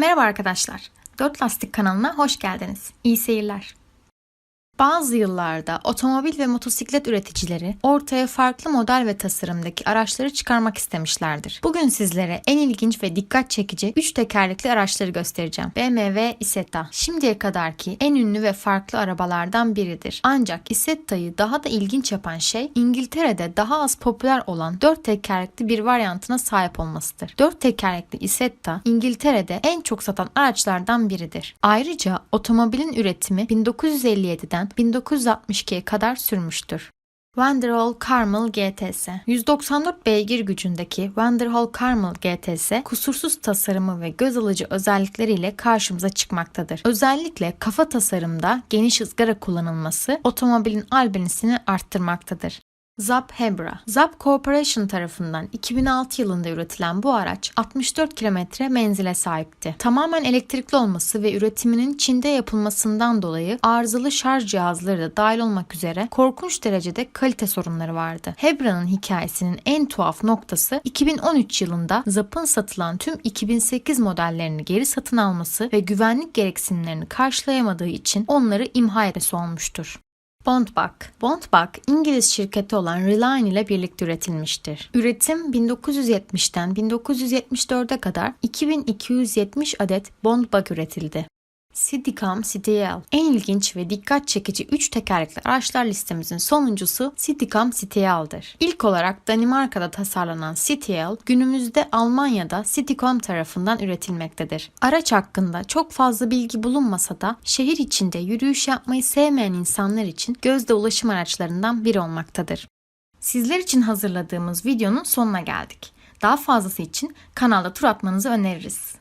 Merhaba arkadaşlar. 4 Lastik kanalına hoş geldiniz. İyi seyirler. Bazı yıllarda otomobil ve motosiklet üreticileri ortaya farklı model ve tasarımdaki araçları çıkarmak istemişlerdir. Bugün sizlere en ilginç ve dikkat çekici 3 tekerlekli araçları göstereceğim. BMW Isetta şimdiye kadarki en ünlü ve farklı arabalardan biridir. Ancak Isetta'yı daha da ilginç yapan şey İngiltere'de daha az popüler olan 4 tekerlekli bir varyantına sahip olmasıdır. 4 tekerlekli Isetta İngiltere'de en çok satan araçlardan biridir. Ayrıca otomobilin üretimi 1957'den 1962'ye kadar sürmüştür. Vanderhall Carmel GTS 194 beygir gücündeki Vanderhall Carmel GTS kusursuz tasarımı ve göz alıcı özellikleriyle karşımıza çıkmaktadır. Özellikle kafa tasarımda geniş ızgara kullanılması otomobilin albenisini arttırmaktadır. Zap Hebra. Zap Corporation tarafından 2006 yılında üretilen bu araç 64 kilometre menzile sahipti. Tamamen elektrikli olması ve üretiminin Çin'de yapılmasından dolayı arızalı şarj cihazları da dahil olmak üzere korkunç derecede kalite sorunları vardı. Hebra'nın hikayesinin en tuhaf noktası 2013 yılında Zap'ın satılan tüm 2008 modellerini geri satın alması ve güvenlik gereksinimlerini karşılayamadığı için onları imha etmesi olmuştur. Bondbach. Bondbach, İngiliz şirketi olan Reline ile birlikte üretilmiştir. Üretim 1970'ten 1974'e kadar 2270 adet Bondbach üretildi. Citycam CTL. En ilginç ve dikkat çekici 3 tekerlekli araçlar listemizin sonuncusu Citycam CTL'dir. İlk olarak Danimarka'da tasarlanan CTL günümüzde Almanya'da Citycom tarafından üretilmektedir. Araç hakkında çok fazla bilgi bulunmasa da şehir içinde yürüyüş yapmayı sevmeyen insanlar için gözde ulaşım araçlarından biri olmaktadır. Sizler için hazırladığımız videonun sonuna geldik. Daha fazlası için kanalda tur atmanızı öneririz.